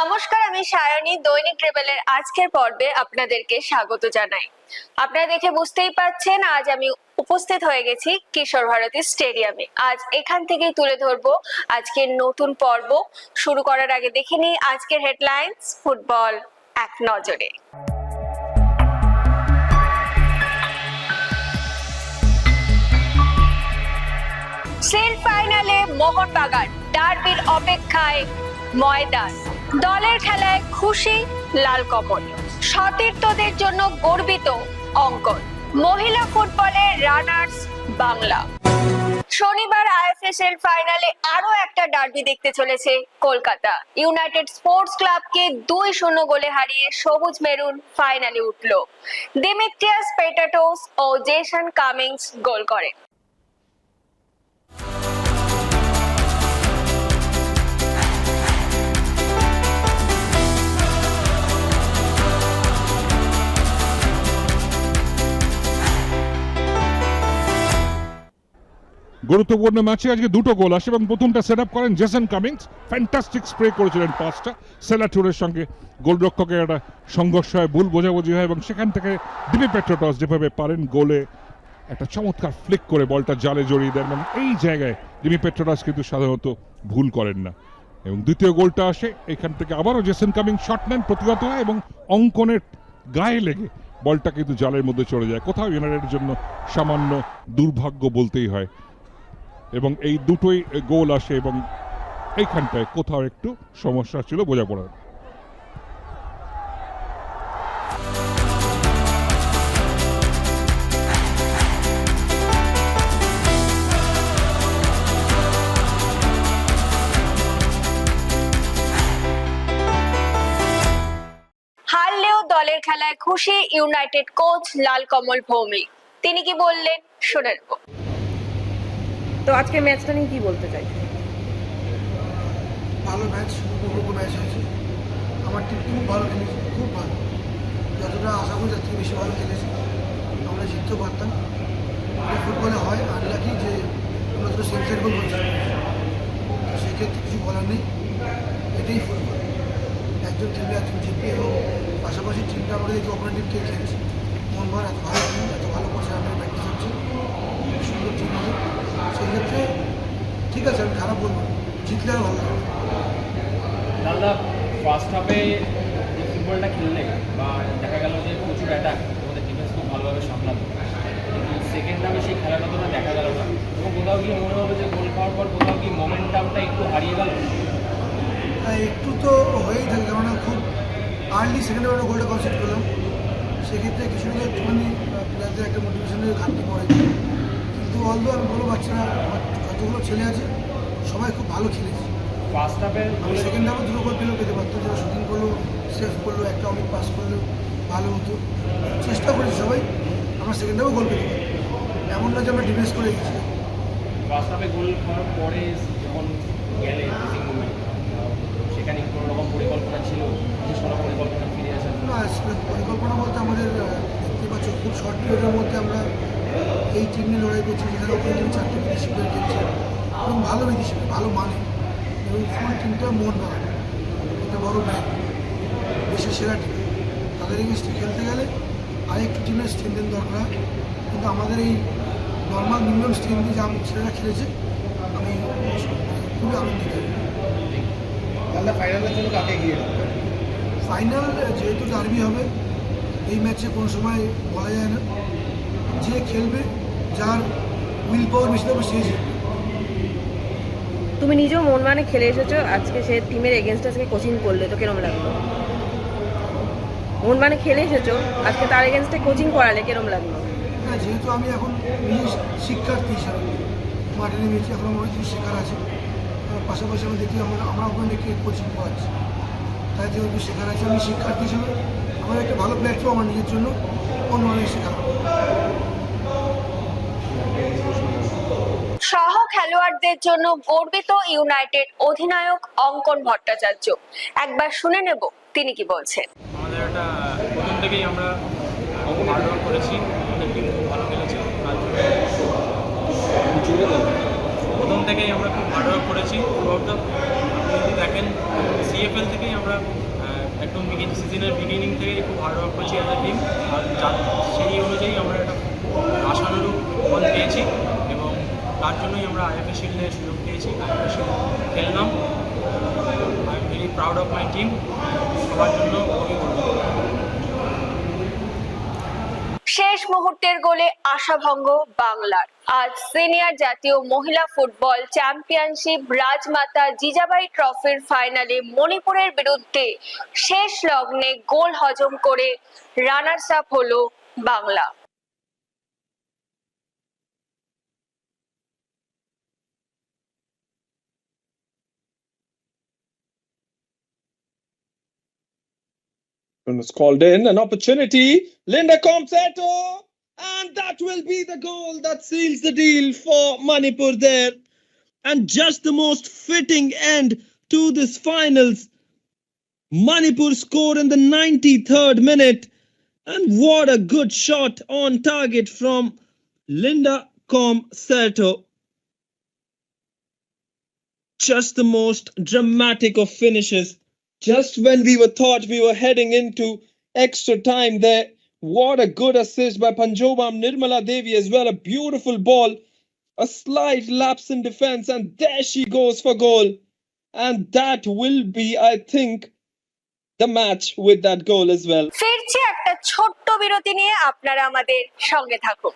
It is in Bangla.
নমস্কার, আমি সায়নী দৈনিক ট্রেভেলের আজকের পর্বে আপনাদেরকে স্বাগত জানাই। আপনারা দেখে বুঝতেই পারছেন আজ আমি উপস্থিত হয়ে গেছি কিশোর ভারতী স্টেডিয়ামে। আজ এখান থেকেই তুলে ধরবো আজকের নতুন পর্ব। শুরু করার আগে দেখে নিই আজকের হেডলাইন্স ফুটবল এক নজরে। সেমি ফাইনালে মোহনবাগান ডার্বির অপেক্ষায় ময়দান। দলের খেলায় খুশি লাল কমল। সতীর্থদের জন্য গর্বিত অঙ্কন। মহিলা ফুটবলে রানার্স বাংলা। শনিবার আইএফএসএল ফাইনালে আরও একটা ডার্বি দেখতে চলেছে কলকাতা। ইউনাইটেড স্পোর্টস ক্লাবকে দুই শূন্য গোলে হারিয়ে সবুজ মেরুন ফাইনালে উঠল। ডিমিট্রিয়াস পেটাটোস ও জেসন কামিংস গোল করে। গুরুত্বপূর্ণ ম্যাচে আজকে দুটো গোল আসে এবং প্রথমটা সেট আপ করেন জেসন কামিংস। ফ্যান্টাস্টিক স্প্রে করেছিলেন পাঁচটা। সেলাটুরের সঙ্গে গোলরক্ষকের একটা সংঘর্ষ হয়, ভুল বোঝাবুঝি হয় এবং সেখান থেকে দিমি পেট্রোটস যেভাবে পারেন গোলে একটা চমৎকার ফ্লিক করে বলটা জালে জড়িয়ে দেন এবং এই জায়গায় দিমি পেট্রোটস কিন্তু সাধারণত ভুল করেন না। এবং দ্বিতীয় গোলটা আসে, এখান থেকে আবারও জেসন কামিং শট নেন, প্রতিহত হয় এবং অঙ্কনের গায়ে লেগে বলটা কিন্তু জালের মধ্যে চলে যায়। কোথাও ইউনাইটেডের জন্য সামান্য দুর্ভাগ্য বলতেই হয়। এবং এই দুটোই গোল আসে এবং এইখানটায় কোথাও একটু সমস্যা ছিল বোঝাপড়ার দলের খেলায় খুশি ইউনাইটেড কোচ লাল কমল ভৌমিক। তিনি কি বললেন? শুনে নেব। তো আজকে ম্যাচটা নিয়ে কি বলতে চাই ভালো ম্যাচ উপভোগ্য ম্যাচ হয়েছে। আমার টিম খুব ভালো খেলেছে, খুব ভালো। যতটা আশা করি তার থেকে বেশি ভালো খেলেছে। আমরা জিততেও পারতাম। ফুটবলে হয় আনলাকি যে আমরা তো সেন্সার গোল করছি। তো সেক্ষেত্রে কিছু বলার নেই। এটাই ফুটবল একজন টিমে একজন জিতবে এবং পাশাপাশি টিমটা আমরা দেখি অপরের টিম থেকে মন মনবার এত ভালো টিম এত ভালো করছে আমরা প্র্যাকটিস হচ্ছে। সুন্দর টিম সেক্ষেত্রে ঠিক আছে আমি খারাপ বলব না। জিতলে ভালো লাগবে দাদা ফার্স্ট হাফে যে ফুটবলটা খেললে বা দেখা গেল যে প্রচুর অ্যাটাক তোমাদের ডিফেন্স খুব ভালোভাবে সামলাতো কিন্তু সেকেন্ড হাফে সেই খেলাটা তো না দেখা গেল না। এবং কোথাও গিয়ে মনে হলো যে গোল খাওয়ার পর কোথাও কি মোমেন্টামটা একটু হারিয়ে গেল। একটু তো হয়েই থাকে কেননা খুব আর্লি সেকেন্ড আমরা গোলটা কনসেপ্ট করলাম। সেক্ষেত্রে কিছু কিছু একটুখানি প্লেয়ারদের একটা মোটিভেশনের ঘাটতি পড়ে কিন্তু অলদো আমি বলব বাচ্চারা আমার যতগুলো ছেলে আছে সবাই খুব ভালো খেলেছে। ফার্স্ট হাফে আমি সেকেন্ড হাফে দুটো গোল পেলেও পেতে পারতো যারা শুটিং করল সেভ করল একটা অনেক পাস করল ভালো হতো। চেষ্টা করেছি সবাই আমরা সেকেন্ড হাফেও গোল পেতে পারি। এমন না যে আমরা ডিফেন্স করে গেছি ফার্স্ট হাফে গোল খাওয়ার পরে যখন গেলে সেখানে কোনো রকম পরিকল্পনা ছিল? কোনো পরিকল্পনা ফিরে না পরিকল্পনা বলতে আমাদের খুব শর্ট পিরিয়ডের মধ্যে আমরা এই টিম নিয়ে লড়াই করছি যেখানে ওপেন টিম চারটে বিদেশি প্লেয়ার খেলছে এবং ভালো বিদেশি ভালো মানে। এবং ফুল টিমটা মন বাগান একটা বড় ব্যাগ দেশের সেরা টিম তাদের এগেনস্টে খেলতে গেলে আরেকটু টিমের স্ট্রেন্থেন দরকার। কিন্তু আমাদের এই নর্মাল মিনিমাম স্ট্রেন্থ যে আমি ছেলেরা খেলেছে আমি খুবই আনন্দিত। তাহলে ফাইনালের জন্য কাকে গিয়ে ফাইনাল যেহেতু ডার্বি হবে এই ম্যাচে কোনো সময় বলা যায় না যে খেলবে যার উইল পাওয়ার বেশি থাকবে সেই তুমি নিজেও মন মানে খেলে এসেছ আজকে সে টিমের এগেনস্ট আজকে কোচিং করলে তো কেরম লাগল? মন মানে খেলে এসেছ আজকে তার এগেনস্টে কোচিং করালে কিরম লাগল? হ্যাঁ যেহেতু আমি এখন নিজে শিক্ষার্থী হিসাবে মাঠে নেমেছি এখন আমার কিছু শেখার আছে। পাশাপাশি আমি দেখি আমরা আমরা ওখানে কোচিং করাচ্ছি। তাই যেহেতু শেখার আছে আমি শিক্ষার্থী হিসাবে আমার একটা ভালো প্ল্যাটফর্ম আমার নিজের জন্য অন্য অনেক শেখার সহ খেলোয়াড়দের জন্য গর্বিত ইউনাইটেড অধিনায়ক অঙ্কন ভট্টাচার্য। একবার শুনে নেব তিনি কি বলছেন। আমাদের একটা প্রথম থেকেই আমরা খুব হার্ড ওয়ার্ক করেছি আমাদের ভালো খেলেছে। প্রথম থেকেই আমরা খুব হার্ড ওয়ার্ক করেছি দেখেন সিএফএল থেকেই আমরা একদম সিজনের বিগিনিং থেকে খুব হার্ড ওয়ার্ক করছি অ্যাজ টিম আর সেই অনুযায়ী আমরা একটা আশানুরূপ ফল পেয়েছি এবং তার জন্যই আমরা আইএফএ শিল্ডে সুযোগ পেয়েছি। আইএফএ শিল্ড খেললাম। I am very proud of my team সবার জন্য খুবই গর্বিত শেষ মুহূর্তের গোলে আশাভঙ্গ বাংলার। আজ সিনিয়র জাতীয় মহিলা ফুটবল চ্যাম্পিয়নশিপ রাজমাতা জিজাবাই ট্রফির ফাইনালে মণিপুরের বিরুদ্ধে শেষ লগ্নে গোল হজম করে রানার্স আপ হলো Bangla. And it's called in an opportunity. Linda Comsetto. And that will be the goal that seals the deal for Manipur there. And just the most fitting end to this finals. Manipur score in the 93rd minute. And what a good shot on target from Linda Comsetto. Just the most dramatic of finishes just when we were thought we were heading into extra time there. What a good assist by Panjobam Nirmala Devi as well. A beautiful ball, a slight lapse in defense, and there she goes for goal. And that will be, I think, the match with that goal as well. ফিরছি একটা ছোট্ট বিরতি নিয়ে আপনারা আমাদের সঙ্গে থাকুন